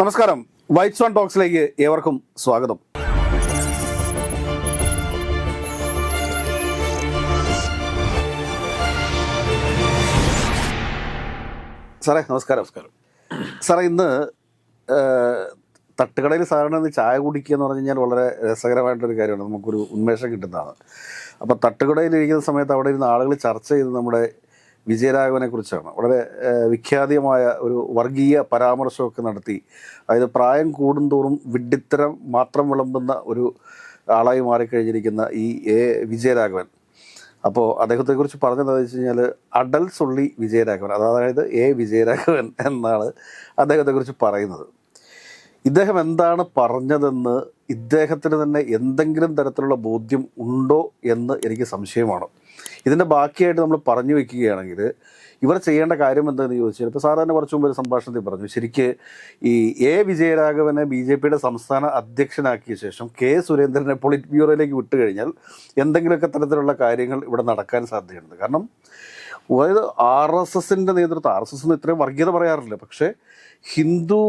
നമസ്കാരം. White zone ടോക്സിലേക്ക് ഏവർക്കും സ്വാഗതം. സാറേ നമസ്കാരം. നമസ്കാരം. സാറേ ഇന്ന് തട്ടുകടയിൽ സാധാരണ ഇന്ന് ചായ കുടിക്കുക എന്ന് പറഞ്ഞു കഴിഞ്ഞാൽ വളരെ രസകരമായിട്ടൊരു കാര്യമാണ്. നമുക്കൊരു ഉന്മേഷം കിട്ടുന്നതാണ്. അപ്പോൾ തട്ടുകടയിൽ ഇരിക്കുന്ന സമയത്ത് അവിടെ ഇരുന്ന ആളുകൾ ചർച്ച ചെയ്ത് നമ്മുടെ വിജയരാഘവനെ കുറിച്ചാണ് വളരെ വിഖ്യാതമായ ഒരു വർഗീയ പരാമർശമൊക്കെ നടത്തി. അതായത് പ്രായം കൂടുന്തോറും വിഡ്ഢിത്തരം മാത്രം വിളമ്പുന്ന ഒരു ആളായി മാറിക്കഴിഞ്ഞിരിക്കുന്ന ഈ എ. വിജയരാഘവൻ. അപ്പോൾ അദ്ദേഹത്തെക്കുറിച്ച് പറഞ്ഞത് എന്താ വെച്ച് കഴിഞ്ഞാൽ അടൽ സുള്ളി വിജയരാഘവൻ അതായത് എ. വിജയരാഘവൻ എന്നാണ് അദ്ദേഹത്തെക്കുറിച്ച് പറയുന്നത്. ഇദ്ദേഹം എന്താണ് പറഞ്ഞതെന്ന് ഇദ്ദേഹത്തിന് തന്നെ എന്തെങ്കിലും തരത്തിലുള്ള ബോധ്യം ഉണ്ടോ എന്ന് എനിക്ക് സംശയമാണ്. ഇതിന്റെ ബാക്കിയായിട്ട് നമ്മൾ പറഞ്ഞു വെക്കുകയാണെങ്കിൽ ഇവർ ചെയ്യേണ്ട കാര്യം എന്താണെന്ന് ചോദിച്ചാൽ ഇപ്പോൾ സാധാരണ കുറച്ച് മുമ്പ് ഒരു സംഭാഷണത്തിൽ പറഞ്ഞു. ശരിക്ക് ഈ എ വിജയരാഘവനെ ബി ജെ പിയുടെ സംസ്ഥാന അധ്യക്ഷനാക്കിയ ശേഷം കെ സുരേന്ദ്രനെ പൊളിറ്റ് ബ്യൂറോയിലേക്ക് വിട്ടു കഴിഞ്ഞാൽ എന്തെങ്കിലുമൊക്കെ തരത്തിലുള്ള കാര്യങ്ങൾ ഇവിടെ നടക്കാൻ സാധ്യതയുണ്ട്. കാരണം അതായത് ആർ എസ് എസിന്റെ നേതൃത്വം ആർ എസ് എസ് ഇത്രയും വർഗീയത പറയാറില്ല. പക്ഷേ ഹിന്ദു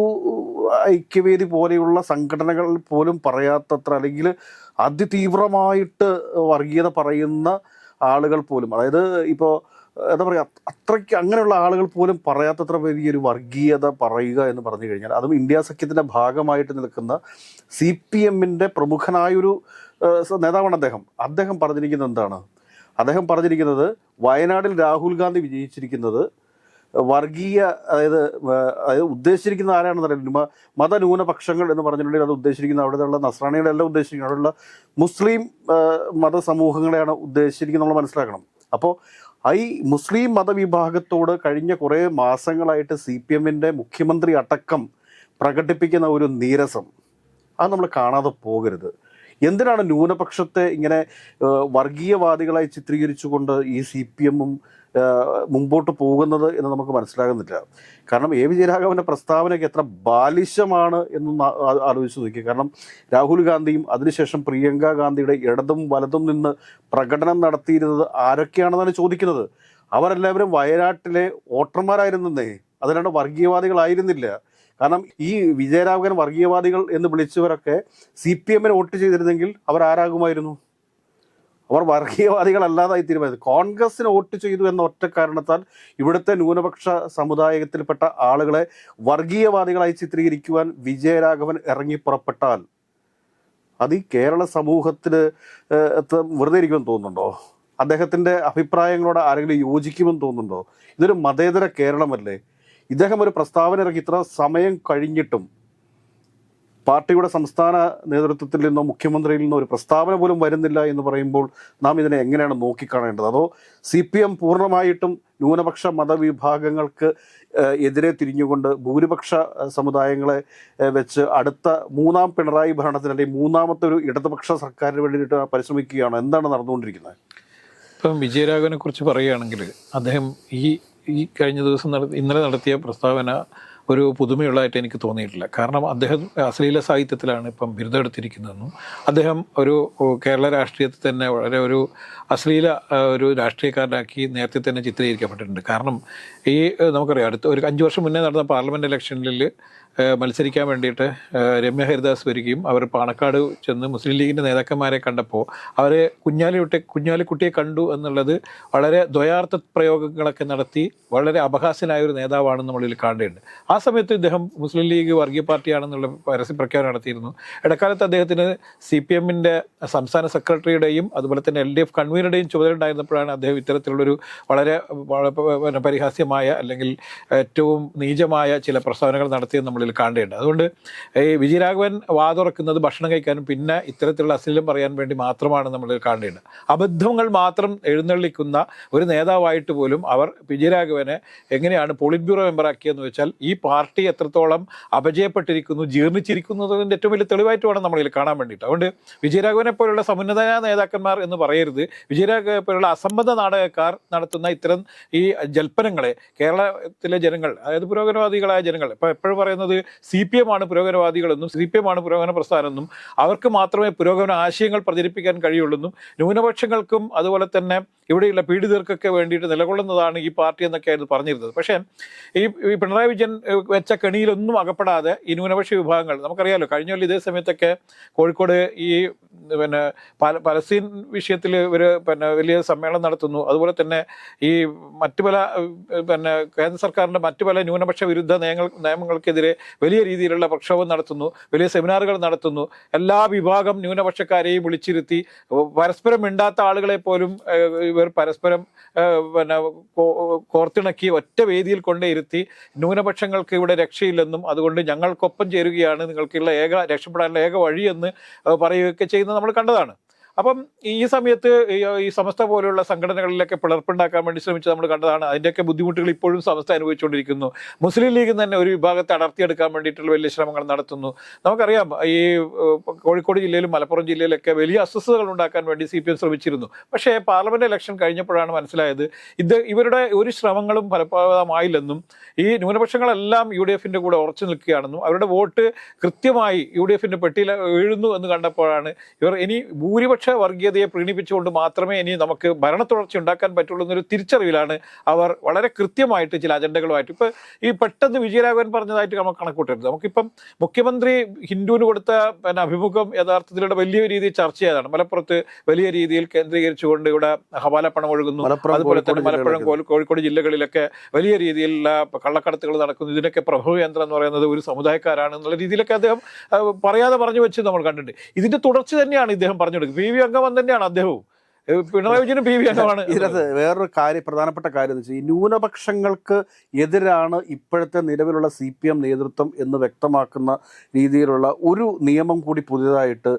ഐക്യവേദി പോലെയുള്ള സംഘടനകൾ പോലും പറയാത്തത്ര അല്ലെങ്കിൽ അതിതീവ്രമായിട്ട് വർഗീയത പറയുന്ന ആളുകൾ പോലും അതായത് ഇപ്പോൾ എന്താ പറയുക അത്രയ്ക്ക് അങ്ങനെയുള്ള ആളുകൾ പോലും പറയാത്തത്ര വലിയൊരു വർഗീയത പറയുക എന്ന് പറഞ്ഞു കഴിഞ്ഞാൽ അതും ഇന്ത്യ സഖ്യത്തിന്റെ ഭാഗമായിട്ട് നിൽക്കുന്ന സി പി എമ്മിന്റെ പ്രമുഖനായൊരു നേതാവാണ് അദ്ദേഹം. അദ്ദേഹം പറഞ്ഞിരിക്കുന്നത് എന്താണ്? അദ്ദേഹം പറഞ്ഞിരിക്കുന്നത് വയനാടിൽ രാഹുൽ ഗാന്ധി വിജയിച്ചിരിക്കുന്നത് വർഗീയ അതായത് അതായത് ഉദ്ദേശിച്ചിരിക്കുന്ന ആരാണെന്ന് അറിയില്ല മതന്യൂനപക്ഷങ്ങൾ എന്ന് പറഞ്ഞിട്ടുണ്ടെങ്കിൽ അത് ഉദ്ദേശിക്കുന്ന അവിടെയുള്ള നസ്രാണികളെല്ലാം ഉദ്ദേശിക്കുന്നത് അവിടെയുള്ള മുസ്ലിം മതസമൂഹങ്ങളെയാണ് ഉദ്ദേശിച്ചിരിക്കുന്നത് നമ്മൾ മനസ്സിലാക്കണം. അപ്പോൾ ഈ മുസ്ലിം മതവിഭാഗത്തോട് കഴിഞ്ഞ കുറേ മാസങ്ങളായിട്ട് സി പി എമ്മിന്റെ മുഖ്യമന്ത്രി അടക്കം പ്രകടിപ്പിക്കുന്ന ഒരു നീരസം. അത് നമ്മൾ കാണാതെ പോകരുത്. എന്തിനാണ് ന്യൂനപക്ഷത്തെ ഇങ്ങനെ വർഗീയവാദികളായി ചിത്രീകരിച്ചുകൊണ്ട് ഈ സി പി എമ്മും മുമ്പോട്ട് പോകുന്നത് എന്ന് നമുക്ക് മനസ്സിലാകുന്നില്ല. കാരണം എ വിജയരാഘവന്റെ പ്രസ്താവനയ്ക്ക് എത്ര ബാലിശമാണ് എന്ന് ആലോചിച്ച് നോക്കി കാരണം രാഹുൽ ഗാന്ധിയും അതിനുശേഷം പ്രിയങ്ക ഗാന്ധിയുടെ ഇടതും വലതും നിന്ന് പ്രകടനം നടത്തിയിരുന്നത് ആരൊക്കെയാണെന്നാണ് ചോദിക്കുന്നത്. അവരെല്ലാവരും വയനാട്ടിലെ വോട്ടർമാരായിരുന്നേ അതിനാണ് വർഗീയവാദികളായിരുന്നില്ല. കാരണം ഈ വിജയരാഘവൻ വർഗീയവാദികൾ എന്ന് വിളിച്ചവരൊക്കെ സി പി എമ്മിന് വോട്ട് ചെയ്തിരുന്നെങ്കിൽ അവർ ആരാകുമായിരുന്നു? അവർ വർഗീയവാദികളല്ലാതായി തീരുമാനിച്ചു കോൺഗ്രസിന് വോട്ട് ചെയ്തു എന്ന ഒറ്റ കാരണത്താൽ ഇവിടുത്തെ ന്യൂനപക്ഷ സമുദായത്തിൽപ്പെട്ട ആളുകളെ വർഗീയവാദികളായി ചിത്രീകരിക്കുവാൻ വിജയരാഘവൻ ഇറങ്ങി പുറപ്പെട്ടാൽ അത് ഈ കേരള സമൂഹത്തിൽ വെറുതെ ഇരിക്കുമെന്ന് തോന്നുന്നുണ്ടോ? അദ്ദേഹത്തിന്റെ അഭിപ്രായങ്ങളോട് ആരെങ്കിലും യോജിക്കുമെന്ന് തോന്നുന്നുണ്ടോ? ഇതൊരു മതേതര കേരളമല്ലേ? ഇദ്ദേഹം ഒരു പ്രസ്താവന ഇറക്കി. ഇത്ര സമയം കഴിഞ്ഞിട്ടും പാർട്ടിയുടെ സംസ്ഥാന നേതൃത്വത്തിൽ നിന്നോ മുഖ്യമന്ത്രിയിൽ നിന്നോ ഒരു പ്രസ്താവന പോലും വരുന്നില്ല എന്ന് പറയുമ്പോൾ നാം ഇതിനെ എങ്ങനെയാണ് നോക്കിക്കാണേണ്ടത്? അതോ സി പി എം പൂർണമായിട്ടും ന്യൂനപക്ഷ മതവിഭാഗങ്ങൾക്ക് എതിരെ തിരിഞ്ഞുകൊണ്ട് ഭൂരിപക്ഷ സമുദായങ്ങളെ വെച്ച് അടുത്ത മൂന്നാം പിണറായി ഭരണത്തിന് അല്ലെങ്കിൽ മൂന്നാമത്തെ ഒരു ഇടതുപക്ഷ സർക്കാരിന് വേണ്ടിയിട്ട് പരിശ്രമിക്കുകയാണ്. എന്താണ് നടന്നുകൊണ്ടിരിക്കുന്നത്? ഇപ്പം വിജയരാഘവനെ കുറിച്ച് പറയുകയാണെങ്കിൽ അദ്ദേഹം ഈ ഈ കഴിഞ്ഞ ദിവസം ഇന്നലെ നടത്തിയ പ്രസ്താവന ഒരു പുതുമയുള്ളതായിട്ട് എനിക്ക് തോന്നിയിട്ടില്ല. കാരണം അദ്ദേഹം അശ്ലീല സാഹിത്യത്തിലാണ് ഇപ്പം ബിരുദം എടുത്തിരിക്കുന്നതെന്നും അദ്ദേഹം ഒരു കേരള രാഷ്ട്രീയത്തിൽ തന്നെ വളരെ ഒരു അശ്ലീല ഒരു രാഷ്ട്രീയക്കാരനാക്കി നേരത്തെ തന്നെ ചിത്രീകരിക്കപ്പെട്ടിട്ടുണ്ട്. കാരണം ഈ നമുക്കറിയാം അടുത്ത ഒരു അഞ്ച് വർഷം മുന്നേ നടന്ന പാർലമെന്റ് ഇലക്ഷനിൽ മത്സരിക്കാൻ വേണ്ടിയിട്ട് രമ്യ ഹരിദാസ് വരികയും അവർ പാണക്കാട് ചെന്ന് മുസ്ലിം ലീഗിന്റെ നേതാക്കന്മാരെ കണ്ടപ്പോൾ അവരെ കുഞ്ഞാലിക്കുട്ടി കുഞ്ഞാലിക്കുട്ടിയെ കണ്ടു എന്നുള്ളത് വളരെ ദ്വയാർത്ഥ പ്രയോഗങ്ങളൊക്കെ നടത്തി വളരെ അപഹാസ്യനായ ഒരു നേതാവാണ് നമ്മളിൽ കാണേണ്ടത് ആ സമയത്ത് ഇദ്ദേഹം മുസ്ലിം ലീഗ് വർഗീയ പാർട്ടിയാണെന്നുള്ള പരസ്യ പ്രഖ്യാപനം നടത്തിയിരുന്നു. ഇടക്കാലത്ത് അദ്ദേഹത്തിന് സി പി എമ്മിന്റെ സംസ്ഥാന സെക്രട്ടറിയുടെയും അതുപോലെ തന്നെ എൽ ഡി എഫ് കൺവീനറുടെയും ചുമതല ഉണ്ടായിരുന്നപ്പോഴാണ് അദ്ദേഹം ഇത്തരത്തിലുള്ളൊരു വളരെ പരിഹാസ്യമായ അല്ലെങ്കിൽ ഏറ്റവും നീചമായ ചില പ്രസ്താവനകൾ നടത്തിയെന്ന് നമ്മളിൽ കാണേണ്ടത് അതുകൊണ്ട് ഈ വിജയരാഘവൻ വാതുറക്കുന്നത് ഭക്ഷണം കഴിക്കാനും പിന്നെ ഇത്തരത്തിലുള്ള അശ്ലീലം പറയാൻ വേണ്ടി മാത്രമാണ് നമ്മൾ കാണേണ്ടത്. അബദ്ധങ്ങൾ മാത്രം എഴുന്നള്ളിക്കുന്ന ഒരു നേതാവായിട്ട് പോലും അവർ വിജയരാഘവനെ എങ്ങനെയാണ് പോളിറ്റ് ബ്യൂറോ മെമ്പറാക്കിയെന്ന് വെച്ചാൽ ഈ പാർട്ടി എത്രത്തോളം അപജയപ്പെട്ടിരിക്കുന്നു ജീർണിച്ചിരിക്കുന്നതിന്റെ ഏറ്റവും വലിയ തെളിവായിട്ട് വേണം നമ്മളിൽ കാണാൻ വേണ്ടിയിട്ട്. അതുകൊണ്ട് വിജയരാഘവനെ പോലുള്ള സമുന്നത നേതാക്കന്മാർ എന്ന് പറയരുത്. വിജയരാഘവനെ പോലുള്ള അസംബന്ധ നാടകക്കാർ നടത്തുന്ന ഇത്തരം ഈ ജൽപ്പനങ്ങളെ കേരളത്തിലെ ജനങ്ങൾ അതായത് പുരോഗമനവാദികളായ ജനങ്ങൾ ഇപ്പോൾ എപ്പോഴും പറയുന്നത് പറയുന്നത് സി പി എം ആണ് പുരോഗമനവാദികളെന്നും സി പി എം ആണ് പുരോഗമന പ്രസ്ഥാനമെന്നും അവർക്ക് മാത്രമേ പുരോഗമന ആശയങ്ങൾ പ്രചരിപ്പിക്കാൻ കഴിയുള്ളെന്നും ന്യൂനപക്ഷങ്ങൾക്കും അതുപോലെ തന്നെ ഇവിടെയുള്ള പീഡിതർക്കൊക്കെ വേണ്ടിയിട്ട് നിലകൊള്ളുന്നതാണ് ഈ പാർട്ടി എന്നൊക്കെയായിരുന്നു പറഞ്ഞിരുന്നത്. പക്ഷേ ഈ പിണറായി വിജയൻ വെച്ച കെണിയിലൊന്നും അകപ്പെടാതെ ഈ ന്യൂനപക്ഷ വിഭാഗങ്ങൾ നമുക്കറിയാലോ കഴിഞ്ഞ ഇതേ സമയത്തൊക്കെ കോഴിക്കോട് ഈ പിന്നെ പല പലസ്തീൻ വിഷയത്തിൽ ഇവർ പിന്നെ വലിയ സമ്മേളനം നടത്തുന്നു. അതുപോലെ തന്നെ ഈ മറ്റു പല പിന്നെ കേന്ദ്ര സർക്കാരിന്റെ മറ്റു പല ന്യൂനപക്ഷ വിരുദ്ധ നയങ്ങൾ നിയമങ്ങൾക്കെതിരെ വലിയ രീതിയിലുള്ള പ്രക്ഷോഭം നടത്തുന്നു വലിയ സെമിനാറുകൾ നടത്തുന്നു. എല്ലാ വിഭാഗം ന്യൂനപക്ഷക്കാരെയും വിളിച്ചിരുത്തി പരസ്പരം മിണ്ടാത്ത ആളുകളെ പോലും ഇവർ പരസ്പരം പിന്നെ കോർത്തിണക്കി ഒറ്റ വേദിയിൽ കൊണ്ടേ ഇരുത്തി ന്യൂനപക്ഷങ്ങൾക്ക് ഇവിടെ രക്ഷയില്ലെന്നും അതുകൊണ്ട് ഞങ്ങൾക്കൊപ്പം ചേരുകയാണ് നിങ്ങൾക്കുള്ള ഏക രക്ഷപ്പെടാനുള്ള ഏക വഴിയെന്ന് പറയുകയൊക്കെ ചെയ്യുന്നത് നമ്മൾ കണ്ടതാണ്. അപ്പം ഈ സമയത്ത് ഈ സമസ്ത പോലെയുള്ള സംഘടനകളിലൊക്കെ പിളർപ്പുണ്ടാക്കാൻ വേണ്ടി ശ്രമിച്ച് നമ്മൾ കണ്ടതാണ്. അതിന്റെയൊക്കെ ബുദ്ധിമുട്ടുകൾ ഇപ്പോഴും സമസ്ത അനുഭവിച്ചുകൊണ്ടിരിക്കുന്നു. മുസ്ലിം ലീഗ് തന്നെ ഒരു വിഭാഗത്തെ അടർത്തിയെടുക്കാൻ വേണ്ടിയിട്ടുള്ള വലിയ ശ്രമങ്ങൾ നടത്തുന്നു. നമുക്കറിയാം ഈ കോഴിക്കോട് ജില്ലയിലും മലപ്പുറം ജില്ലയിലൊക്കെ വലിയ അസ്വസ്ഥതകൾ ഉണ്ടാക്കാൻ വേണ്ടി സി ശ്രമിച്ചിരുന്നു. പക്ഷേ പാർലമെന്റ് ഇലക്ഷൻ കഴിഞ്ഞപ്പോഴാണ് മനസ്സിലായത് ഇത് ഇവരുടെ ഒരു ശ്രമങ്ങളും ഫലപ്രദമായില്ലെന്നും ഈ ന്യൂനപക്ഷങ്ങളെല്ലാം യു ഡി എഫിന്റെ കൂടെ ഉറച്ചു നിൽക്കുകയാണെന്നും അവരുടെ വോട്ട് കൃത്യമായി യു ഡി എഫിന്റെ പെട്ടിയിൽ വീഴുന്നു എന്ന് കണ്ടപ്പോഴാണ് ഇവർ ഇനി ഭൂരിപക്ഷ വർഗീയതയെ പ്രീണിപ്പിച്ചുകൊണ്ട് മാത്രമേ ഇനി നമുക്ക് ഭരണ തുടർച്ച ഉണ്ടാക്കാൻ പറ്റുള്ളൂ എന്നൊരു തിരിച്ചറിവിലാണ് അവർ വളരെ കൃത്യമായിട്ട് ചില അജണ്ടകളുമായിട്ട്. ഇപ്പൊ ഈ പെട്ടെന്ന് വിജയരാഘവൻ പറഞ്ഞതായിട്ട് നമുക്ക് കണക്കൂട്ടരുത്. നമുക്കിപ്പം മുഖ്യമന്ത്രി ഹിന്ദുവിന് കൊടുത്ത പിന്നെ അഭിമുഖം യഥാർത്ഥത്തിലൂടെ വലിയ രീതിയിൽ ചർച്ച ചെയ്തതാണ് മലപ്പുറത്ത് വലിയ രീതിയിൽ കേന്ദ്രീകരിച്ചുകൊണ്ട് ഇവിടെ ഹവാല പണം ഒഴുകുന്നു. അതുപോലെ തന്നെ മലപ്പുറം കോഴിക്കോട് ജില്ലകളിലൊക്കെ വലിയ രീതിയിലുള്ള കള്ളക്കടത്തുകൾ നടക്കുന്നു. ഇതിനൊക്കെ പ്രഭവ കേന്ദ്രം എന്ന് പറയുന്നത് ഒരു സമുദായക്കാരാണ് എന്നുള്ള രീതിയിലൊക്കെ അദ്ദേഹം പറയാതെ പറഞ്ഞു വെച്ച് നമ്മൾ കണ്ടിട്ടുണ്ട്. ഇതിന്റെ തുടർച്ച തന്നെയാണ് ഇദ്ദേഹം പറഞ്ഞു കൊടുക്കുന്നത് വി അംഗം തന്നെയാണ് അദ്ദേഹവും. പിണറായി വിജയനും പി വി അംഗമാണ് ഇതിനകത്ത് വേറൊരു കാര്യം പ്രധാനപ്പെട്ട കാര്യം എന്ന് വെച്ചാൽ ഈ ന്യൂനപക്ഷങ്ങൾക്ക് എതിരാണ് ഇപ്പോഴത്തെ നിലവിലുള്ള സി പി എം നേതൃത്വം എന്ന് വ്യക്തമാക്കുന്ന രീതിയിലുള്ള ഒരു നിയമം കൂടി പുതിയതായിട്ട്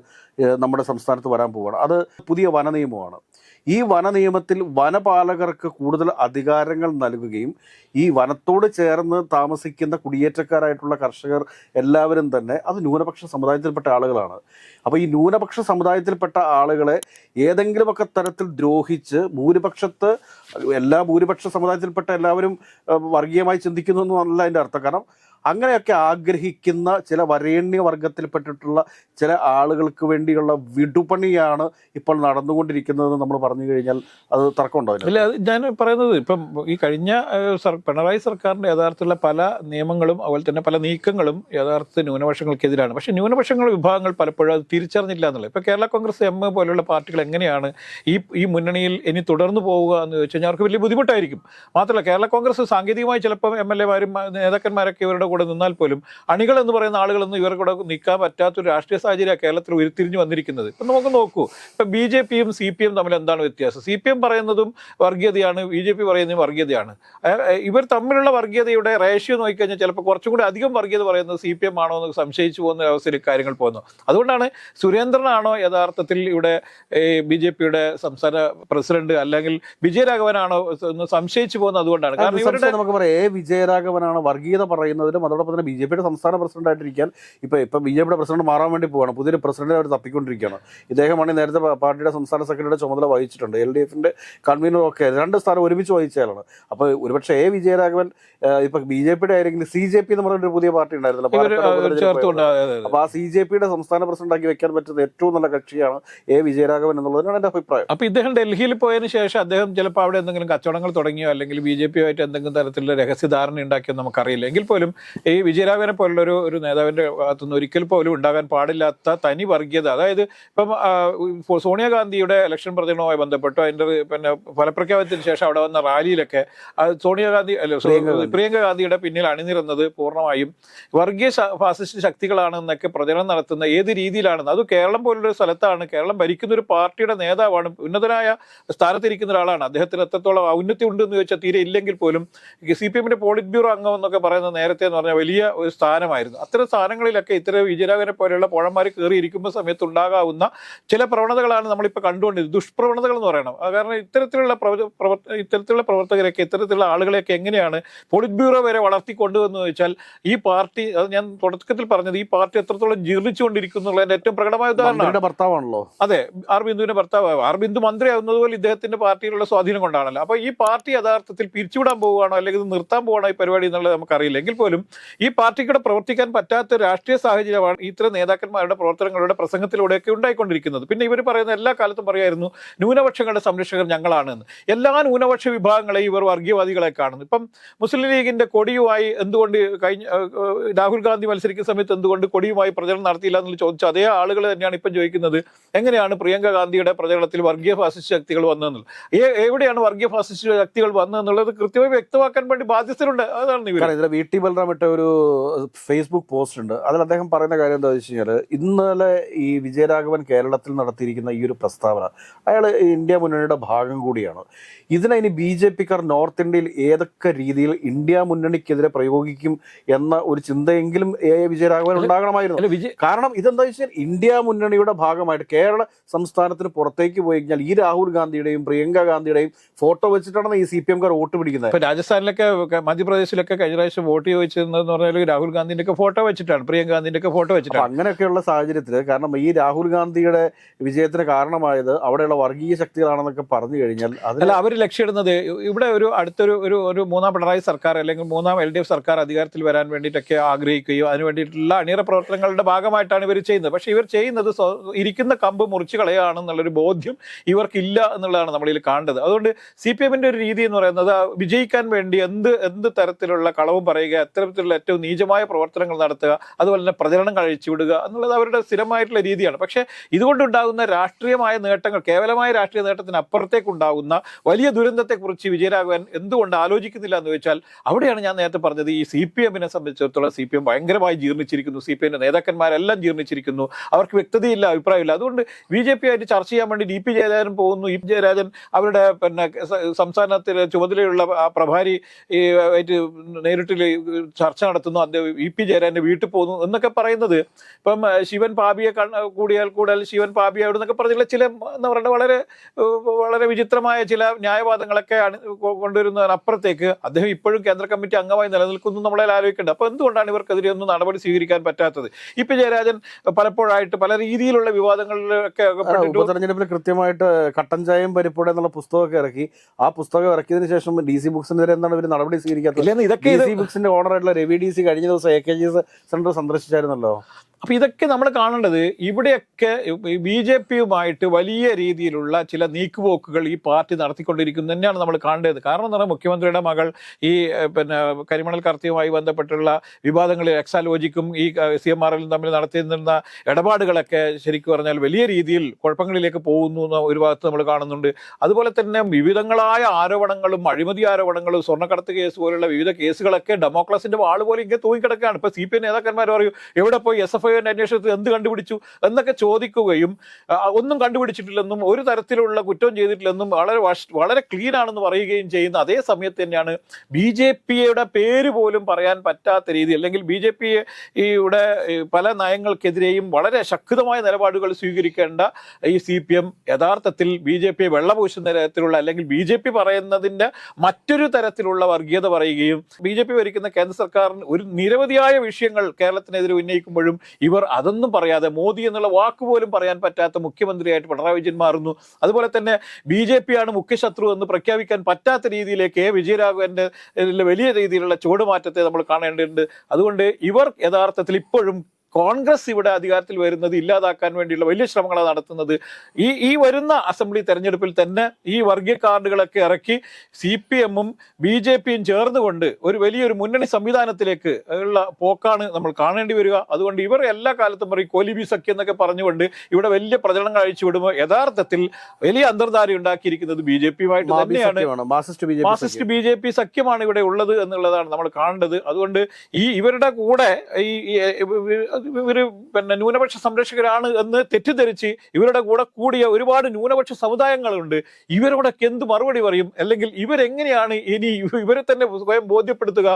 നമ്മുടെ സംസ്ഥാനത്ത് വരാൻ പോവുകയാണ് അത് പുതിയ വന നിയമമാണ് ഈ വന നിയമത്തിൽ വനപാലകർക്ക് കൂടുതൽ അധികാരങ്ങൾ നൽകുകയും ഈ വനത്തോട് ചേർന്ന് താമസിക്കുന്ന കുടിയേറ്റക്കാരായിട്ടുള്ള കർഷകർ എല്ലാവരും തന്നെ അത് ന്യൂനപക്ഷ സമുദായത്തിൽപ്പെട്ട ആളുകളാണ്. അപ്പോൾ ഈ ന്യൂനപക്ഷ സമുദായത്തിൽപ്പെട്ട ആളുകളെ ഏതെങ്കിലുമൊക്കെ തരത്തിൽ ദ്രോഹിച്ച് ഭൂരിപക്ഷത്ത് എല്ലാ ഭൂരിപക്ഷ സമുദായത്തിൽപ്പെട്ട എല്ലാവരും വർഗീയമായി ചിന്തിക്കുന്നു എന്നല്ല അതിന്റെ അർത്ഥം. കാരണം അങ്ങനെയൊക്കെ ആഗ്രഹിക്കുന്ന ചില വരേണ്യ വർഗത്തിൽപ്പെട്ടിട്ടുള്ള ചില ആളുകൾക്ക് വേണ്ടിയുള്ള വിടുപണിയാണ് ഇപ്പോൾ നടന്നുകൊണ്ടിരിക്കുന്നതെന്ന് നമ്മൾ പറഞ്ഞു കഴിഞ്ഞാൽ അത് തർക്കമുണ്ടോ അതിന് ഇല്ല ഞാൻ പറയുന്നത് ഇപ്പം ഈ കഴിഞ്ഞ പിണറായി സർക്കാരിന്റെ യഥാർത്ഥത്തിലുള്ള പല നിയമങ്ങളും അതുപോലെ തന്നെ പല നീക്കങ്ങളും യഥാർത്ഥ ന്യൂനപക്ഷങ്ങൾക്കെതിരാണ്. പക്ഷേ ന്യൂനപക്ഷങ്ങൾ വിഭാഗങ്ങൾ പലപ്പോഴും അത് തിരിച്ചറിഞ്ഞില്ല എന്നുള്ളത്. ഇപ്പോൾ കേരള കോൺഗ്രസ് എം പോലുള്ള പാർട്ടികൾ എങ്ങനെയാണ് ഈ ഈ മുന്നണിയിൽ ഇനി തുടർന്നു പോവുക എന്ന് ചോദിച്ചു കഴിഞ്ഞാൽ അവർക്ക് വലിയ ബുദ്ധിമുട്ടായിരിക്കും. മാത്രമല്ല കേരള കോൺഗ്രസ് സാങ്കേതികമായി ചിലപ്പോൾ എം എൽ എമാരും നേതാക്കന്മാരൊക്കെ ഇവരുടെ കൂടെ നിന്നാൽ പോലും അണികൾ എന്ന് പറയുന്ന ആളുകളൊന്നും ഇവരുടെ കൂടെ നിൽക്കാൻ പറ്റാത്തൊരു രാഷ്ട്രീയ സാഹചര്യം കേരളത്തിൽ ഉരുത്തിരിഞ്ഞു വന്നിരിക്കുന്നത്. ഇപ്പം നമുക്ക് നോക്കൂ. ഇപ്പം ബി ജെ പിയും സി പി എം തമ്മിൽ എന്താണ് വ്യത്യാസം? സി പി എം പറയുന്നതും വർഗീയതയാണ് ബി ജെ പി പറയുന്നതും വർഗീയതയാണ്. ഇവർ തമ്മിലുള്ള വർഗീയതയുടെ റേഷ്യോ നോക്കിക്കഴിഞ്ഞാൽ ചിലപ്പോൾ കുറച്ചും കൂടി അധികം വർഗീയത പറയുന്നത് സി പി എം ആണോ എന്ന് സംശയിച്ചു പോകുന്ന അവസ്ഥയിൽ കാര്യങ്ങൾ പോകുന്നു. അതുകൊണ്ടാണ് സുരേന്ദ്രനാണോ യഥാർത്ഥത്തിൽ ഇവിടെ ബി ജെ പിയുടെ സംസ്ഥാന പ്രസിഡന്റ് അല്ലെങ്കിൽ വിജയരാഘവനാണോ എന്ന് സംശയിച്ചു പോകുന്നത് അതുകൊണ്ടാണ്. കാരണം ഇവരുടെ നമുക്ക് പറയാം. വിജയരാഘവനാണ് വർഗീയത പറയുന്നതിലും അതോടൊപ്പം തന്നെ ബി ജെ പിയുടെ സംസ്ഥാന പ്രസിഡന്റായിട്ടിരിക്കാൻ ഇപ്പൊ ഇപ്പൊ ബി ജെ പിയുടെ പ്രസിഡന്റ് മാറാൻ വേണ്ടി പോവാണ്. പുതിയൊരു പ്രസിഡന്റ് അവർ തപ്പിക്കൊണ്ടിരിക്കുകയാണ്. ഇദ്ദേഹമാണ് നേരത്തെ പാർട്ടിയുടെ സംസ്ഥാന സെക്രട്ടറിയുടെ ചുമതല വഹിച്ചിട്ടുണ്ട്. എൽ ഡി എഫിന്റെ കൺവീനർ ഒക്കെ രണ്ട് സ്ഥാനം ഒരുമിച്ച് വഹിച്ചയാളാണ്. അപ്പൊ ഒരുപക്ഷെ എ വിജയരാഘവൻ ഏഹ്, ഇപ്പൊ ബി ജെ പിയുടെ ആയിരിക്കും സി ജെ പി എന്ന് പറഞ്ഞ ഒരു പുതിയ പാർട്ടി ഉണ്ടായിരുന്നല്ലോ. ഇവർ പാലക്കാട് ഉപതെരഞ്ഞെടുപ്പ് ചേർത്തുകൊണ്ട് അതെ, അതെ, അതെ. അപ്പൊ ആ സി ജെ പിയുടെ സംസ്ഥാന പ്രസിഡന്റ് ആക്കി വെക്കാൻ പറ്റുന്ന ഏറ്റവും നല്ല കക്ഷിയാണ് എ വിജയരാഘവൻ എന്നുള്ളതാണ് എന്റെ അഭിപ്രായം. അപ്പൊ ഇദ്ദേഹം ഡൽഹിയിൽ പോയതിനു ശേഷം അദ്ദേഹം ചിലപ്പോൾ അവിടെ എന്തെങ്കിലും കച്ചവടങ്ങൾ തുടങ്ങിയോ? അല്ലെങ്കിൽ ബി ജെ പിയുമായിട്ട് എന്തെങ്കിലും തരത്തിലുള്ള രഹസ്യധാരണ ഉണ്ടാക്കിയോ നമുക്കറിയില്ല. എങ്കിൽ പോലും ഈ വിജയരാഘവനെ പോലുള്ള ഒരു ഒരു നേതാവിന്റെ ഭാഗത്തുനിന്ന് ഒരിക്കൽ പോലും ഉണ്ടാകാൻ പാടില്ലാത്ത തനി വർഗീയത. അതായത് ഇപ്പം സോണിയാഗാന്ധിയുടെ ഇലക്ഷൻ പ്രചരണവുമായി ബന്ധപ്പെട്ട് അതിന്റെ പിന്നെ ഫലപ്രഖ്യാപനത്തിന് ശേഷം അവിടെ വന്ന റാലിയിലൊക്കെ സോണിയാഗാന്ധി അല്ല പ്രിയങ്ക ഗാന്ധിയുടെ പിന്നിൽ അണിനിരുന്നത് പൂർണമായും വർഗീയ ഫാസിസ്റ്റ് ശക്തികളാണെന്നൊക്കെ പ്രചരണം നടത്തുന്ന ഏത് രീതിയിലാണെന്ന്. അത് കേരളം പോലുള്ള സ്ഥലത്താണ്. കേരളം ഭരിക്കുന്ന ഒരു പാർട്ടിയുടെ നേതാവാണ് ഉന്നതനായ സ്ഥാനത്തിരിക്കുന്ന ഒരാളാണ്. അദ്ദേഹത്തിന് എത്രത്തോളം ഔന്നത്യം ഉണ്ടെന്ന് ചോദിച്ചാൽ തീരെ ഇല്ലെങ്കിൽ പോലും സി പി എമ്മിന്റെ പോളിറ്റ് ബ്യൂറോ അംഗം എന്നൊക്കെ പറയുന്നത് നേരത്തെ എന്ന് പറഞ്ഞാൽ വലിയ ഒരു സ്ഥാനമായിരുന്നു. അത്തരം സ്ഥാനങ്ങളിലൊക്കെ ഇത്തരം വിജയരാഘവനെ പോലെയുള്ള പോഴന്മാർ കയറിയിരിക്കുമ്പോൾ സമയത്ത് ഉണ്ടാകാവുന്ന ചില പ്രവണതകളാണ് നമ്മളിപ്പോൾ കണ്ടുകൊണ്ടിരുന്നത്. ദുഷ്പ്രവണതകൾ എന്ന് പറയണം. കാരണം ഇത്തരത്തിലുള്ള ഇത്തരത്തിലുള്ള പ്രവർത്തകരെയൊക്കെ ഇത്തരത്തിലുള്ള ആളുകളെയൊക്കെ എങ്ങനെയാണ് പോളിറ്റ് ബ്യൂറോ വരെ വളർത്തിക്കൊണ്ടുവന്നു വെച്ചാൽ ഈ പാർട്ടി അത് ഞാൻ തുടക്കത്തിൽ പറഞ്ഞത് ഈ പാർട്ടി എത്രത്തോളം ജീർണിച്ചുകൊണ്ടിരിക്കുന്നു ഏറ്റവും പ്രകടമായ ഉദാഹരണമാണ് ഭർത്താവാണല്ലോ. അതെ ആർ ബിന്ദുവിന്റെ ഭർത്താവ് ആർ ബിന്ദു മന്ത്രിയാവുന്നത് പോലെ ഇദ്ദേഹത്തിന്റെ പാർട്ടിയിലുള്ള സ്വാധീനം കൊണ്ടാണല്ലോ. അപ്പൊ ഈ പാർട്ടി യഥാർത്ഥത്തിൽ പിരിച്ചുവിടാൻ പോവുകയാണോ അല്ലെങ്കിൽ നിർത്താൻ പോവാണോ ഈ പരിപാടി എന്നുള്ളത് നമുക്കറിയില്ല. എങ്കിൽ പോലും ഈ പാർട്ടിക്കൂടെ പ്രവർത്തിക്കാൻ പറ്റാത്ത രാഷ്ട്രീയ സാഹചര്യമാണ് ഇത്തരം നേതാക്കന്മാരുടെ പ്രവർത്തനങ്ങളുടെ പ്രസംഗത്തിലൂടെയൊക്കെ ഉണ്ടായിക്കൊണ്ടിരിക്കുന്നത്. പിന്നെ ഇവർ പറയുന്ന എല്ലാ കാലത്തും പറയായിരുന്നു ന്യൂനപക്ഷങ്ങളുടെ സംരക്ഷകർ ഞങ്ങളാണെന്ന്. എല്ലാ ന്യൂനപക്ഷ വിഭാഗങ്ങളെയും ഇവർ വർഗീയവാദികളെ കാണുന്നു. ഇപ്പം മുസ്ലിം ലീഗിന്റെ കൊടിയുമായി എന്തുകൊണ്ട് കഴിഞ്ഞ രാഹുൽ ഗാന്ധി മത്സരിക്കുന്ന സമയത്ത് എന്തുകൊണ്ട് കൊടിയുമായി പ്രചരണം നടത്തിയില്ല എന്ന് ചോദിച്ച അതേ ആളുകൾ തന്നെയാണ് ഇപ്പം ചോദിക്കുന്നത് എങ്ങനെയാണ് പ്രിയങ്ക ഗാന്ധിയുടെ പ്രചരണത്തിൽ വർഗീയ ഫാസിസ്റ്റ് ശക്തികൾ വന്നതെന്നുള്ളത് എവിടെയാണ് വർഗീയ ഫാസിസ്റ്റ് ശക്തികൾ വന്നതെന്നുള്ളത് കൃത്യമായി വ്യക്തമാക്കാൻ വേണ്ടി ബാധ്യസ്ഥരുണ്ട്. അതാണ് ഇവർ കാരണം ഇതിൽ വി ടി ബലറാം ഇട്ട ഒരു ഫേസ്ബുക്ക് പോസ്റ്റ് ഉണ്ട്. അതിൽ അദ്ദേഹം പറയുന്ന കാര്യം എന്താ വെച്ച് കഴിഞ്ഞാൽ ഇന്നലെ ഈ വിജയരാഘവൻ കേരളത്തിൽ നടത്തിയിരിക്കുന്ന ഈ ഒരു പ്രസ്താവന അയാൾ ഇന്ത്യ മുന്നണിയുടെ ഭാഗം കൂടിയാണ്. ഇതിനെ ഇനി ബി ജെ പിക്കാർ നോർത്ത് ഇന്ത്യയിൽ ഏതൊക്കെ രീതിയിൽ ഇന്ത്യ മുന്നണിക്കെതിരെ പ്രയോഗിക്കും എന്ന ഒരു ചിന്തയെങ്കിലും എ എ വിജയരാഘവൻ ഉണ്ടാകണമായിരുന്നു. കാരണം ഇതെന്താ വെച്ചാൽ ഇന്ത്യ മുന്നണിയുടെ ഭാഗമായിട്ട് കേരള സംസ്ഥാനത്തിന് പുറത്തേക്ക് പോയി കഴിഞ്ഞാൽ ഈ രാഹുൽ ഗാന്ധിയുടെയും പ്രിയങ്ക ഗാന്ധിയുടെയും ഫോട്ടോ വെച്ചിട്ടാണ് ഈ സി പി എംകാർ വോട്ട് പിടിക്കുന്നത്. രാജസ്ഥാനിലൊക്കെ മധ്യപ്രദേശിലൊക്കെ കഴിഞ്ഞ പ്രാവശ്യം വോട്ട് ചോദിച്ചതെന്ന് പറഞ്ഞാൽ രാഹുൽ ഗാന്ധിന്റെ ഒക്കെ ഫോട്ടോ വെച്ചിട്ടാണ് പ്രിയങ്ക ഗാന്ധിന്റെ ഒക്കെ ഫോട്ടോ വെച്ചിട്ടാണ്. അങ്ങനെയൊക്കെയുള്ള സാഹചര്യത്തിൽ കാരണം ഈ രാഹുൽ ഗാന്ധിയുടെ വിജയത്തിന് കാരണമായത് അവിടെയുള്ള വർഗീയ ശക്തികളാണെന്നൊക്കെ പറഞ്ഞു കഴിഞ്ഞാൽ അതല്ല അവർ ലക്ഷ്യമിടുന്നത് ഇവിടെ ഒരു അടുത്തൊരു ഒരു ഒരു മൂന്നാം പിണറായി സർക്കാർ അല്ലെങ്കിൽ മൂന്നാം എൽ ഡി എഫ് സർക്കാർ അധികാരത്തിൽ വരാൻ വേണ്ടിയിട്ടൊക്കെ ആഗ്രഹിക്കുകയോ അതിന് വേണ്ടിയിട്ടുള്ള അണിയറ പ്രവർത്തനങ്ങളുടെ ഭാഗമായിട്ടാണ് ഇവർ ചെയ്യുന്നത്. പക്ഷേ ഇവർ ചെയ്യുന്നത് ഇരിക്കുന്ന കമ്പ് മുറിച്ചു കളയുകയാണെന്നുള്ളൊരു ബോധ്യം ഇവർക്കില്ല എന്നുള്ളതാണ് നമ്മളിൽ കാണേണ്ടത് അതുകൊണ്ട് സി പി എമ്മിന്റെ ഒരു രീതി എന്ന് പറയുന്നത് വിജയിക്കാൻ വേണ്ടി എന്ത് എന്ത് തരത്തിലുള്ള കളവും പറയുക അത്തരത്തിലുള്ള ഏറ്റവും നീചമായ പ്രവർത്തനങ്ങൾ നടത്തുക അതുപോലെ തന്നെ പ്രചരണം കഴിച്ചു വിടുക എന്നുള്ളത് അവരുടെ സ്ഥിരമായിട്ടുള്ള രീതിയാണ്. പക്ഷേ ഇതുകൊണ്ടുണ്ടാകുന്ന രാഷ്ട്രീയമായ നേട്ടങ്ങൾ കേവലമായ രാഷ്ട്രീയ നേട്ടത്തിന് അപ്പുറത്തേക്കുണ്ടാകുന്ന വലിയ ദുരന്തത്തെക്കുറിച്ച് വിജയരാഘവൻ എന്തുകൊണ്ട് ആലോചിക്കുന്നില്ല എന്ന് വെച്ചാൽ അവിടെയാണ് ഞാൻ നേരത്തെ പറഞ്ഞത് ഈ സി പി എമ്മിനെ സംബന്ധിച്ചിടത്തോളം സി പി എം ഭയങ്കരമായി ജീർണിച്ചിരിക്കുന്നു. സി പി എമ്മിന്റെ നേതാക്കന്മാരെല്ലാം ജീർണിച്ചിരിക്കുന്നു. അവർക്ക് വ്യക്തതയില്ല അഭിപ്രായമില്ല. അതുകൊണ്ട് ബി ജെ പി ആയിട്ട് ചർച്ച ചെയ്യാൻ വേണ്ടി ഡി പി ജയരാജൻ പോകുന്നു. ഇ ജയരാജൻ അവരുടെ പിന്നെ സംസ്ഥാനത്തിലെ ചുമതലയുള്ള പ്രഭാരി ആയിട്ട് നേരിട്ട് ചർച്ച നടത്തുന്നു അദ്ദേഹം ഇ പി ജയരാജന്റെ വീട്ടിൽ പോകുന്നു എന്നൊക്കെ പറയുന്നത്. ഇപ്പം ശിവൻ പാപിയെ കൂടിയാൽ കൂടൽ ശിവൻ പാപിയോട് എന്നൊക്കെ പറഞ്ഞുള്ള ചില എന്താ പറയുക വളരെ വളരെ വിചിത്രമായ ചില ന്യായവാദങ്ങളൊക്കെ അണി- അപ്പുറത്തേക്ക് അദ്ദേഹം ഇപ്പോഴും കേന്ദ്ര കമ്മിറ്റി അംഗമായി നിലനിൽക്കുന്നു നമ്മളെ ആലോചിക്കേണ്ടത് അപ്പോൾ എന്തുകൊണ്ടാണ് ഇവർക്കെതിരെ ഒന്നും നടപടി സ്വീകരിക്കാൻ പറ്റാത്തത്? ഇ പി ജയരാജൻ പലപ്പോഴായിട്ട് പല രീതിയിലുള്ള വിവാദങ്ങളിലൊക്കെ ഉപതെരഞ്ഞെടുപ്പിൽ കൃത്യമായിട്ട് കട്ടൻ ചായയും പരിപ്പൂടെ എന്നുള്ള പുസ്തകമൊക്കെ ഇറക്കി. ആ പുസ്തകം ഇറക്കിയതിനു ശേഷം ഡി സി ബുക്സിനെതിരെ എന്താണ് ഇവർ നടപടി സ്വീകരിക്കാത്തത്? ഇതൊക്കെ ഡി സി ബുക്സിന്റെ ഓണർ ആയിട്ടുള്ള രവി ഡി സി കഴിഞ്ഞ ദിവസം എ കെ ജി സെന്റർ സന്ദർശിച്ചായിരുന്നല്ലോ? അപ്പൊ ഇതൊക്കെ നമ്മൾ കാണേണ്ടത് ഇവിടെയൊക്കെ ബി ജെ പിയുമായിട്ട് വലിയ രീതിയിലുള്ള ചില നീക്കുപോക്കുകൾ ഈ പാർട്ടി നടത്തിക്കൊണ്ടിരിക്കുന്നു തന്നെയാണ് നമ്മൾ കാണേണ്ടത്. കാരണം എന്ന് പറഞ്ഞാൽ മുഖ്യമന്ത്രിയുടെ മകൾ ഈ പിന്നെ കരിമണൽ കർത്തിയുമായി ബന്ധപ്പെട്ടുള്ള വിവാദങ്ങളിൽ എക്സാലോജിക്കും ഈ സി എം എല്ലും തമ്മിൽ നടത്തിയിരുന്ന ഇടപാടുകളൊക്കെ ശരിക്കും പറഞ്ഞാൽ വലിയ രീതിയിൽ കുഴപ്പങ്ങളിലേക്ക് പോകുന്നു എന്ന ഒരു ഭാഗത്ത് നമ്മൾ കാണുന്നുണ്ട്. അതുപോലെ തന്നെ വിവിധങ്ങളായ ആരോപണങ്ങളും അഴിമതി ആരോപണങ്ങളും സ്വർണക്കടത്ത് കേസ് പോലുള്ള വിവിധ കേസുകളൊക്കെ ഡെമോക്രസിന്റെ വാൾ പോലെ ഇങ്ങനെ തൂങ്ങിക്കിടക്കുകയാണ്. ഇപ്പൊ സി പി ഐ നേതാക്കന്മാർ പറയും എവിടെ പോയി എസ് എഫ് ഐന്റെ അന്വേഷണത്തിൽ എന്ത് കണ്ടുപിടിച്ചു എന്നൊക്കെ ചോദിക്കുകയും ഒന്നും കണ്ടുപിടിച്ചിട്ടില്ലെന്നും ഒരു തരത്തിലുള്ള കുറ്റം ചെയ്തിട്ടില്ലെന്നും വളരെ വളരെ ക്ലീൻ ആണെന്ന് പറയുകയും ചെയ്യുന്ന അതേ സമയത്ത് തന്നെയാണ് ബി ജെ പിയുടെ പേര് പോലും പറയാൻ പറ്റാത്ത രീതി അല്ലെങ്കിൽ ബി ജെ പി യുടെ പല നയങ്ങൾക്കെതിരെയും വളരെ ശക്തമായ നിലപാടുകൾ സ്വീകരിക്കേണ്ട ഈ സി പി എം യഥാർത്ഥത്തിൽ ബി ജെ പിയെ വെള്ളപൂശുന്ന തരത്തിലുള്ള അല്ലെങ്കിൽ ബി ജെ പി പറയുന്നതിന്റെ മറ്റൊരു തരത്തിലുള്ള വർഗീയത പറയുകയും ബി ജെ പി ഭരിക്കുന്ന കേന്ദ്ര സർക്കാരിന് ഒരു നിരവധിയായ വിഷയങ്ങൾ കേരളത്തിനെതിരെ ഉന്നയിക്കുമ്പോഴും ഇവർ അതൊന്നും പറയാതെ മോദി എന്നുള്ള വാക്ക് പോലും പറയാൻ പറ്റാത്ത മുഖ്യമന്ത്രിയായിട്ട് പിണറായി വിജയൻ മാറുന്നു. അതുപോലെ തന്നെ ബി ജെ പി ആണ് മുഖ്യശത്രു എന്ന് പ്രഖ്യാപിക്കാൻ പറ്റാത്ത രീതിയിലേക്ക് എ വിജയരാഘവന്റെ വലിയ രീതിയിലുള്ള ചുവടുമാറ്റത്തെ നമ്മൾ കാണേണ്ടതുണ്ട്. അതുകൊണ്ട് ഇവർ യഥാർത്ഥത്തിൽ ഇപ്പോഴും കോൺഗ്രസ് ഇവിടെ അധികാരത്തിൽ വരുന്നത് ഇല്ലാതാക്കാൻ വേണ്ടിയുള്ള വലിയ ശ്രമങ്ങളാണ് നടത്തുന്നത്. ഈ ഈ വരുന്ന അസംബ്ലി തെരഞ്ഞെടുപ്പിൽ തന്നെ ഈ വർഗീയ കാർഡുകളൊക്കെ ഇറക്കി സി പി എമ്മും ബി ജെ പിയും ചേർന്നുകൊണ്ട് ഒരു വലിയൊരു മുന്നണി സംവിധാനത്തിലേക്ക് ഉള്ള പോക്കാണ് നമ്മൾ കാണേണ്ടി വരിക. അതുകൊണ്ട് ഇവർ എല്ലാ കാലത്തും പറയും കോലിബി സഖ്യം എന്നൊക്കെ പറഞ്ഞുകൊണ്ട് ഇവിടെ വലിയ പ്രചരണം അഴിച്ചു വിടുമ്പോൾ യഥാർത്ഥത്തിൽ വലിയ അന്തർധാര ഉണ്ടാക്കിയിരിക്കുന്നത് ബി ജെ പിയുമായിട്ട് തന്നെയാണ്. മാർസിസ്റ്റ് ബി ജെ പി സഖ്യമാണ് ഇവിടെ ഉള്ളത് എന്നുള്ളതാണ് നമ്മൾ കാണേണ്ടത്. അതുകൊണ്ട് ഈ ഇവരുടെ കൂടെ ഈ ഈ ഇവർ പിന്നെ ന്യൂനപക്ഷ സംരക്ഷകരാണ് എന്ന് തെറ്റിദ്ധരിച്ച് ഇവരുടെ കൂടെ കൂടിയ ഒരുപാട് ന്യൂനപക്ഷ സമുദായങ്ങളുണ്ട്. ഇവരോടൊക്കെ എന്ത് മറുപടി പറയും? അല്ലെങ്കിൽ ഇവരെങ്ങനെയാണ് ഇനി ഇവരെ തന്നെ സ്വയം ബോധ്യപ്പെടുത്തുക?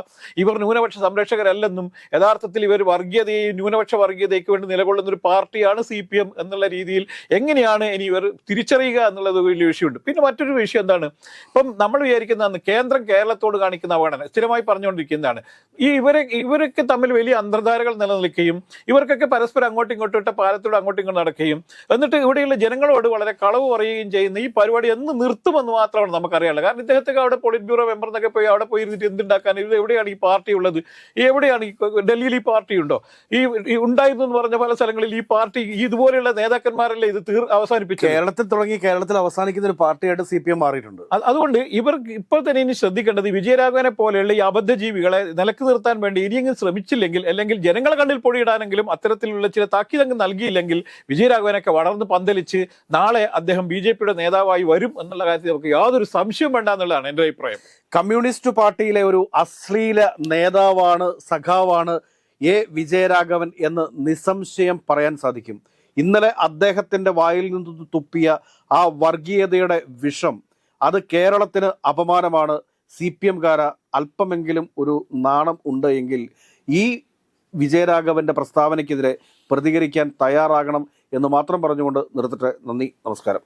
ഇവർ ന്യൂനപക്ഷ സംരക്ഷകരല്ലെന്നും യഥാർത്ഥത്തിൽ ഇവർ വർഗീയതയെ ന്യൂനപക്ഷ വർഗീയതയ്ക്ക് വേണ്ടി നിലകൊള്ളുന്ന ഒരു പാർട്ടിയാണ് സി പി എം എന്നുള്ള രീതിയിൽ എങ്ങനെയാണ് ഇനി ഇവർ തിരിച്ചറിയുക എന്നുള്ളത് വലിയ വിഷയമുണ്ട്. പിന്നെ മറ്റൊരു വിഷയം എന്താണ്? ഇപ്പം നമ്മൾ വിചാരിക്കുന്നതാണ് കേന്ദ്രം കേരളത്തോട് കാണിക്കുന്ന അവഗണന സ്ഥിരമായി പറഞ്ഞുകൊണ്ടിരിക്കുന്നതാണ്. ഈ ഇവരെ ഇവരൊക്കെ തമ്മിൽ വലിയ അന്തർധാരകൾ നിലനിൽക്കുകയും ഇവർക്കൊക്കെ പരസ്പരം അങ്ങോട്ടും ഇങ്ങോട്ടും ഇട്ട പാലത്തൂടെ അങ്ങോട്ടും ഇങ്ങോട്ടും നടക്കുകയും. എന്നിട്ട് ഇവിടെയുള്ള ജനങ്ങളോട് വളരെ കളവ് പറയുകയും ചെയ്യുന്ന ഈ പരിപാടി എന്ന് നിർത്തുമെന്ന് മാത്രമാണ് നമുക്കറിയാനുള്ളത്. കാരണം ഇദ്ദേഹത്തൊക്കെ അവിടെ പോളിറ്റ് ബ്യൂറോ മെമ്പർ എന്നൊക്കെ പോയി അവിടെ പോയി ഇരുന്നിട്ട് എന്തുണ്ടാക്കാൻ? ഇത് എവിടെയാണ് ഈ പാർട്ടി ഉള്ളത്? ഈ എവിടെയാണ് ഈ ഡൽഹിയിൽ ഈ പാർട്ടി ഉണ്ടോ? ഈ ഉണ്ടായിരുന്നു എന്ന് പറഞ്ഞ പല സ്ഥലങ്ങളിൽ ഈ പാർട്ടി ഇതുപോലെയുള്ള നേതാക്കന്മാരല്ലേ ഇത് തീർ അവസാനിപ്പിച്ചു കേരളത്തിൽ തുടങ്ങി കേരളത്തിൽ അവസാനിക്കുന്ന ഒരു പാർട്ടിയായിട്ട് സി പി എം മാറിയിട്ടുണ്ട്. അതുകൊണ്ട് ഇവർ ഇപ്പോൾ തന്നെ ഇനി ശ്രദ്ധിക്കേണ്ടത് വിജയരാഘവനെ പോലെയുള്ള ഈ അബദ്ധജീവികളെ നിലയ്ക്ക് നിർത്താൻ വേണ്ടി ഇനിയെങ്കിലും ശ്രമിച്ചില്ലെങ്കിൽ അല്ലെങ്കിൽ ജനങ്ങളെ കണ്ണിൽ പൊടിയിടാനെങ്കിലും അത്തരത്തിലുള്ള ചില താക്കീതങ്ങൾ നൽകിയില്ലെങ്കിൽ വിജയരാഘവനൊക്കെ വളർന്ന് പന്തലിച്ച് നാളെ അദ്ദേഹം ബി ജെ പിയുടെ നേതാവായി വരും എന്നുള്ള കാര്യത്തിൽ നമുക്ക് യാതൊരു സംശയവും വേണ്ട എന്നുള്ളതാണ് എന്റെ അഭിപ്രായം. കമ്മ്യൂണിസ്റ്റ് പാർട്ടിയിലെ ഒരു അശ്ലീല നേതാവാണ് സഖാവാണ് എ വിജയരാഘവൻ എന്ന് നിസ്സംശയം പറയാൻ സാധിക്കും. ഇന്നലെ അദ്ദേഹത്തിന്റെ വായിൽ നിന്ന് തുപ്പിയ ആ വർഗീയതയുടെ വിഷം അത് കേരളത്തിന് അപമാനമാണ്. സി പി എംകാര അല്പമെങ്കിലും ഒരു നാണം ഉണ്ട് എങ്കിൽ ഈ വിജയരാഘവന്റെ പ്രസ്താവനയ്ക്കെതിരെ പ്രതികരിക്കാൻ തയ്യാറാകണം എന്ന് മാത്രം പറഞ്ഞുകൊണ്ട് നിർത്തിട്ട് നന്ദി നമസ്കാരം.